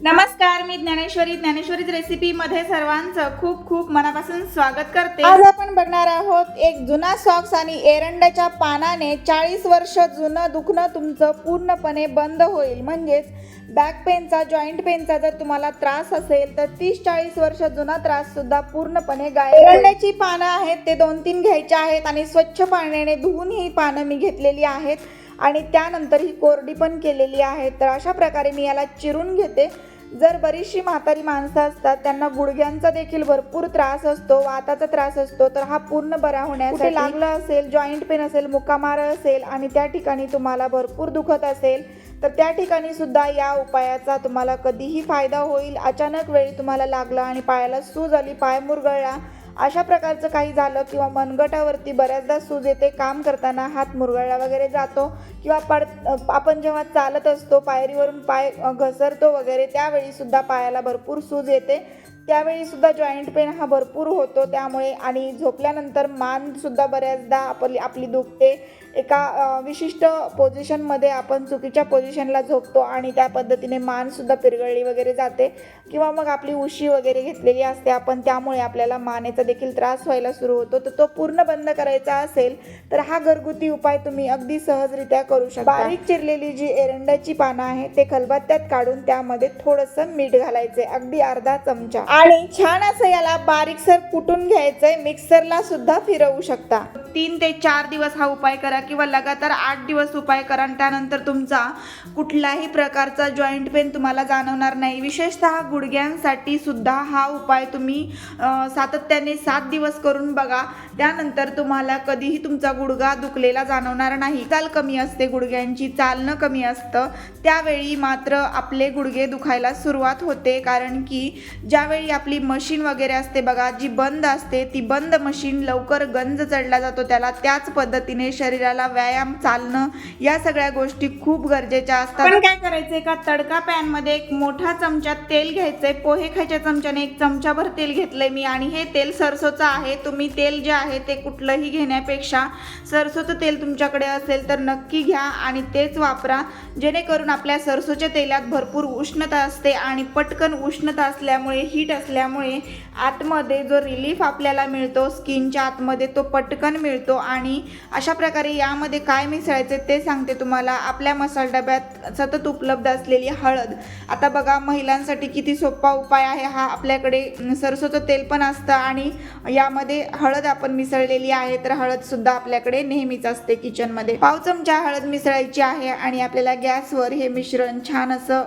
नमस्कार मी ज्ञानेश्वरी. ज्ञानेश्वरीच रेसिपीमध्ये सर्वांचं खूप खूप मनापासून स्वागत करते. आज आपण बघणार आहोत एक जुना सॉक्स आणि एरंडाच्या पानाने चाळीस वर्ष जुनं दुखणं तुमचं पूर्णपणे बंद होईल. म्हणजेच बॅक पेनचा जॉईंट पेनचा जर तुम्हाला त्रास असेल तर तीस चाळीस वर्ष जुना त्रास सुद्धा पूर्णपणे गायब एरंड्याची पानं आहेत ते दोन तीन घ्यायचे आहेत आणि स्वच्छ पाण्याने धुवून ही पानं मी घेतलेली आहेत. आणि त्यानंतर ही कोरडी पण केलेली आहे. तर अशा प्रकारे मी याला चिरून घेते. जर बरीचशी म्हातारी माणसं असतात त्यांना गुडघ्यांचा देखील भरपूर त्रास असतो वाताचा त्रास असतो तर हा पूर्ण बरा होण्यासाठी लागलं असेल जॉईंट पेन असेल मुक्कामार असेल आणि त्या ठिकाणी तुम्हाला भरपूर दुखत असेल तर त्या ठिकाणी सुद्धा या उपायाचा तुम्हाला कधीही फायदा होईल. अचानक वेळी तुम्हाला लागला आणि पायाला सूज आली पाय मुरगळला अशा प्रकारचं काही झालं किंवा मनगटावरती बऱ्याचदा सूज येते काम करताना हात मुरगळला वगैरे जातो किंवा पड आपण जेव्हा चालत असतो पायरीवरून पाय घसरतो वगैरे त्यावेळी सुद्धा पायाला भरपूर सूज येते. त्यावेळी सुद्धा जॉईंट पेन हा भरपूर होतो. त्यामुळे आणि झोपल्यानंतर मान सुद्धा बऱ्याचदा आपली आपली दुखते. एका विशिष्ट पोझिशनमध्ये आपण चुकीच्या पोझिशनला झोपतो आणि त्या पद्धतीने मानसुद्धा पिरगळली वगैरे जाते. किंवा मग आपली उशी वगैरे घेतलेली असते. आपण त्यामुळे आपल्याला मानेचा देखील त्रास व्हायला सुरू होतो. तर तो पूर्ण बंद करायचा असेल तर हा घरगुती उपाय तुम्ही अगदी सहजरित्या करू शकता. बारीक चिरलेली जी एरंडाची पानं आहे ते खलबत्त्यात काढून त्यामध्ये थोडंसं मीठ घालायचंय. अगदी अर्धा चमचा. आणि छान असं याला बारीकसर कुटून घ्यायचंय. मिक्सरला सुद्धा फिरवू शकता. तीन ते चार दिवस हा उपाय करा किंवा लगातार आठ दिवस उपाय करा आणि त्यानंतर तुमचा कुठलाही प्रकारचा जॉईंट पेन तुम्हाला जाणवणार नाही. विशेषतः गुडघ्यांसाठी सुद्धा हा उपाय तुम्ही सातत्याने सात दिवस करून बघा. त्यानंतर तुम्हाला कधीही तुमचा गुडघा दुखलेला जाणवणार नाही. चाल कमी असते गुडघ्यांची चालणं कमी असतं. त्यावेळी मात्र आपले गुडघे दुखायला सुरुवात होते कारण की ज्यावेळी आपली मशीन वगैरे असते बघा जी बंद असते ती बंद मशीन लवकर गंज चढला जातो. त्याला त्याच पद्धतीने शरीराला व्यायाम चालणं या सगळ्या गोष्टी खूप गरजेच्या असतात. पण काय करायचंय का तडका पॅनमध्ये एक मोठा चमचा तेल घ्यायचंय. पोहे खायच्या चमच्याने एक चमचाभर तेल घेतलंय मी आणि हे तेल सरसोचं आहे. तुम्ही तेल जे आहे ते कुठलंही घेण्यापेक्षा सरसोचं तेल तुमच्याकडे असेल तर नक्की घ्या आणि तेच वापरा. जेणेकरून आपल्या सरसोच्या तेलात भरपूर उष्णता असते आणि पटकन उष्णता असल्यामुळे हीट असल्यामुळे आतमध्ये जो रिलीफ आपल्याला मिळतो स्किनच्या आतमध्ये तो पटकन मिळतो. आणि अशा प्रकारे यामध्ये काय मिसळायचे ते सांगते तुम्हाला. आपल्या मसाला डब्यात सतत उपलब्ध असलेली हळद. आता बघा महिलांसाठी किती सोपा उपाय आहे हा. आपल्याकडे सरसोचं तेल पण असतं आणि यामध्ये हळद आपण मिसळलेली आहे. तर हळद सुद्धा आपल्याकडे नेहमीच असते किचनमध्ये. पाव चमचा हळद मिसळायची आहे आणि आपल्याला गॅसवर हे मिश्रण छान असं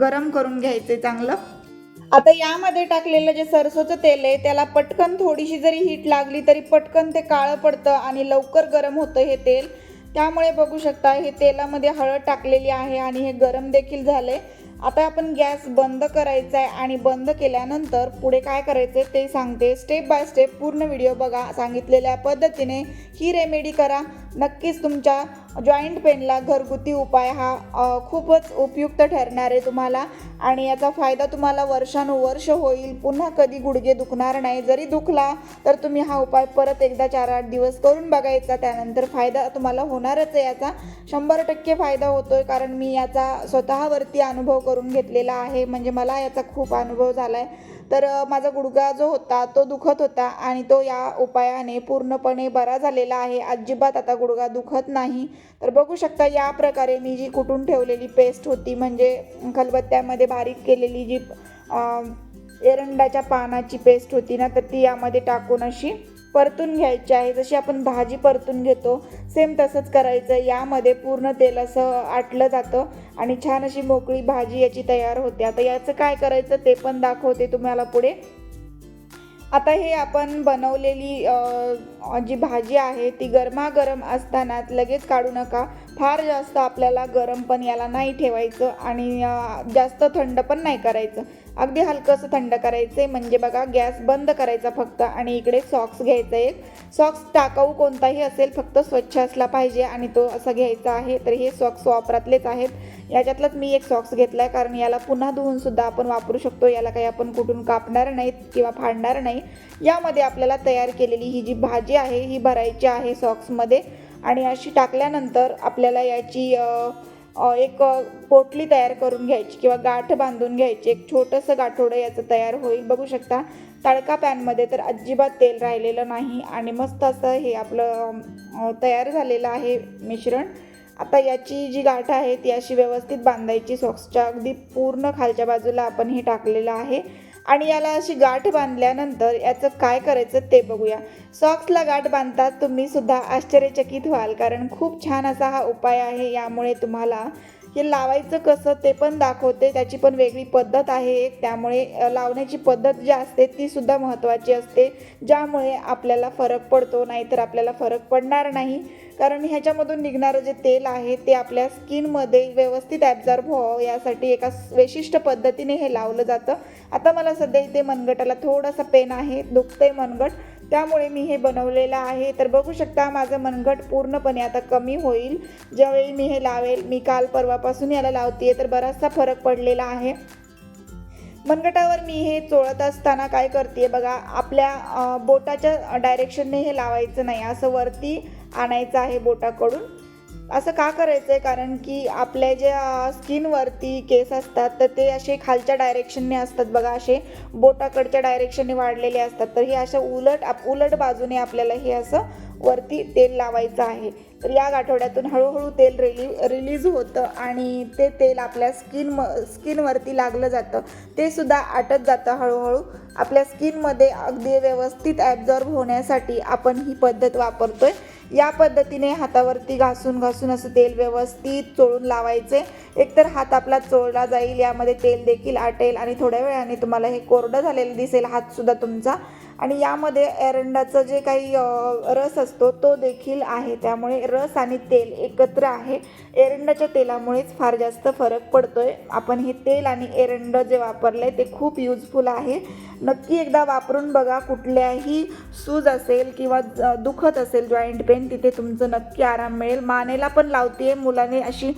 गरम करून घ्यायचे चांगलं. आता यामध्ये टाकलेलं जे सरसोचं तेल आहे त्याला पटकन थोडीशी जरी हीट लागली तरी पटकन ते काळं पडतं आणि लवकर गरम होतं हे तेल. त्यामुळे बघू शकता हे तेलामध्ये हळद टाकलेली आहे आणि हे गरम देखील झालंय. आता आपण गॅस बंद करायचा आहे आणि बंद केल्यानंतर पुढे काय करायचं आहे ते सांगते. स्टेप बाय स्टेप पूर्ण व्हिडिओ बघा. सांगितलेल्या पद्धतीने ही रेमेडी करा. नक्कीच तुमच्या जॉईंट पेनला घरगुती उपाय हा खूपच उपयुक्त ठरणार आहे तुम्हाला. आणि याचा फायदा तुम्हाला वर्षानुवर्ष होईल. पुन्हा कधी गुडघे दुखणार नाही. जरी दुखला तर तुम्ही हा उपाय परत एकदा चार आठ दिवस करून बघायचा. त्यानंतर फायदा तुम्हाला होणारच आहे याचा. शंभर टक्के फायदा होतोय कारण मी याचा स्वतःवरती अनुभव करून घेतलेला आहे. म्हणजे मला याचा खूप अनुभव झाला आहे तर माझा गुडघा जो होता तो दुखत होता आणि तो या उपायाने पूर्णपणे बरा झालेला आहे. अजिबात आता गुडघा दुखत नाही. तर बघू शकता या प्रकारे मी जी कुटून ठेवलेली पेस्ट होती म्हणजे खलबत्त्यामध्ये बारीक केलेली जी एरंडाच्या पानाची पेस्ट होती ना तर ती यामध्ये टाकून अशी परतून घ्यायची आहे. जशी आपण भाजी परतून घेतो सेम तसंच करायचं. यामध्ये पूर्ण तेल असं आटलं जातं आणि छान अशी मोकळी भाजी याची तयार होते. आता याचं काय करायचं ते पण दाखवते तुम्हाला पुढे. आता हे आपण बनवलेली जी भाजी आहे ती गरमागरम असतानाच लगेच काढू नका. फार जास्त आपल्याला गरम पण याला नाही ठेवायचं आणि जास्त थंड पण नाही करायचं. अगदी हलकंसं थंड करायचं आहे म्हणजे बघा गॅस बंद करायचा फक्त आणि इकडे सॉक्स घ्यायचा एक सॉक्स टाकाऊ कोणताही असेल फक्त स्वच्छ असला पाहिजे आणि तो असा घ्यायचा आहे. तर हे सॉक्स वापरातलेच आहेत. याच्यातलाच मी एक सॉक्स घेतला आहे कारण याला पुन्हा धुवूनसुद्धा आपण वापरू शकतो. याला काही आपण कुठून कापणार नाहीत किंवा फाडणार नाही. यामध्ये आपल्याला तयार केलेली ही जी भाजी आहे ही भरायची आहे सॉक्समध्ये आणि अशी टाकल्यानंतर आपल्याला याची एक पोटली तयार करून घ्यायची किंवा गाठ बांधून घ्यायची. एक छोटंसं गाठोडं याचं तयार होईल. बघू शकता तडका पॅनमध्ये तर अजिबात तेल राहिलेलं नाही आणि मस्त असं हे आपलं तयार झालेलं आहे मिश्रण. आता याची जी गाठ आहे ती अशी व्यवस्थित बांधायची. सॉक्सच्या अगदी पूर्ण खालच्या बाजूला आपण हे टाकलेलं आहे. आणि याला अशी गाठ बांधल्यानंतर याचं काय करायचं ते बघूया. सॉक्सला गाठ बांधतात तुम्ही सुद्धा आश्चर्यचकित व्हाल कारण खूप छान असा हा उपाय आहे यामुळे तुम्हाला हे लावायचं कसं ते पण दाखवते. त्याची पण वेगळी पद्धत आहे एक. त्यामुळे लावण्याची पद्धत जी असते ती सुद्धा महत्त्वाची असते. ज्यामुळे आपल्याला फरक पडतो नाहीतर आपल्याला फरक पडणार नाही. कारण ह्याच्यामधून निघणारं जे तेल आहे ते आपल्या स्किनमध्ये व्यवस्थित ॲब्झॉर्ब व्हावं. यासाठी एका विशिष्ट पद्धतीने हे लावलं जातं. आता मला सध्या इथे मनगटाला थोडासा पेन आहे. दुखतंय मनगट. त्यामुळे मी हे बनवलेलं आहे. तर बघू शकता माझं मनगट पूर्णपणे आता कमी होईल. ज्यावेळी मी हे लावेल मी काल परवापासून याला लावते तर बराचसा फरक पडलेला आहे. मनगटावर मी हे चोळत असताना काय करते बघा आपल्या बोटाच्या डायरेक्शनने हे लावायचं नाही. असं वरती आणायचं आहे बोटाकडून. असं का करायचं आहे कारण की आपल्या ज्या स्किनवरती केस असतात तर ते असे खालच्या डायरेक्शनने असतात बघा असे बोटाकडच्या डायरेक्शनने वाढलेले असतात. तर हे अशा उलट आप उलट बाजूने आपल्याला हे असं वरती तेल लावायचं आहे. तर या आठवड्यातून हळूहळू तेल रिली रिलीज होतं आणि ते तेल आपल्या स्किन म स्किनवरती लागलं जातं. ते सुद्धा आटत जातं हळूहळू. आपल्या स्किनमध्ये अगदी व्यवस्थित ॲब्झॉर्ब होण्यासाठी आपण ही पद्धत वापरतोय. या पद्धतीने हातावरती घासून घासून असं तेल व्यवस्थित चोळून लावायचे. एकतर हात आपला चोळला जाईल यामध्ये तेल देखील आटेल आणि थोड्या वेळाने तुम्हाला हे कोरडं झालेलं दिसेल हातसुद्धा तुमचा. आणि यामध्ये एरंडाचं जे काही रस असतो तो देखील आहे. त्यामुळे रस आणि तेल एकत्र आहे. एरंडाच्या तेलामुळेच फार जास्त फरक पडतोय. आपण हे तेल आणि एरंड जे वापरलं आहे ते खूप युजफुल आहे. नक्की एकदा वापरून बघा कुठल्याही सूज असेल किंवा दुखत असेल जॉईंट पेन तिथे तुमचं नक्की आराम मिळेल. मानेला पण लावते मुलाने अशी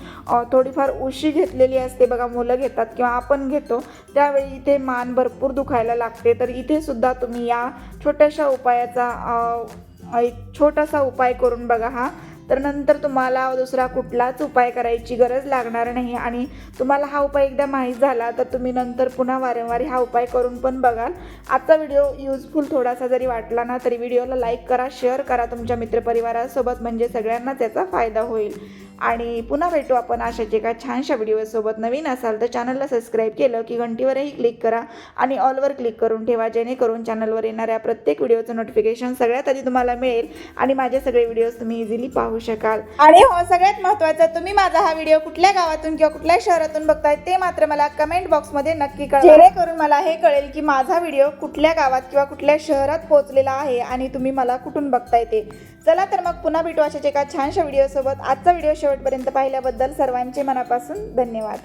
थोडीफार उशी घेतलेली असते बघा मुलं घेतात किंवा आपण घेतो त्यावेळी इथे मान भरपूर दुखायला लागते. तर इथे सुद्धा तुम्ही या छोट्याशा उपायाचा एक छोटासा उपाय करून बघा हा. तर नंतर तुम्हाला दुसरा कुठलाच उपाय करायची गरज लागणार नाही. आणि तुम्हाला हा उपाय एकदा माहीत झाला तर तुम्ही नंतर पुन्हा वारंवार हा उपाय करून पण बघाल. आजचा व्हिडिओ युजफुल थोडासा जरी वाटला ना तरी व्हिडिओला लाईक करा शेअर करा तुमच्या मित्रपरिवारासोबत. म्हणजे सगळ्यांनाच याचा फायदा होईल. आणि पुन्हा भेटू आपण अशा जे काय छानशा व्हिडिओसोबत नवीन असाल तर चॅनलला सबस्क्राईब केलं की घंटीवरही क्लिक करा आणि ऑलवर क्लिक करून ठेवा जेणेकरून चॅनलवर येणाऱ्या प्रत्येक व्हिडिओचं नोटिफिकेशन सगळ्यात आधी तुम्हाला मिळेल आणि माझे सगळे व्हिडिओज तुम्ही इझिली पाहू शकाल. आणि हो सगळ्यात महत्त्वाचं तुम्ही माझा हा व्हिडिओ कुठल्या गावातून किंवा कुठल्या शहरातून बघताय ते मात्र मला कमेंट बॉक्समध्ये नक्की कळवा. जेणेकरून मला हे कळेल की माझा व्हिडिओ कुठल्या गावात किंवा कुठल्या शहरात पोहोचलेला आहे आणि तुम्ही मला कुठून बघताय ते. चला तर मग पुन्हा भेटू अशाच एका छानशा व्हिडिओसोबत आजचा व्हिडिओ शेवटपर्यंत पाहिल्याबद्दल सर्वांचे मनापासून धन्यवाद.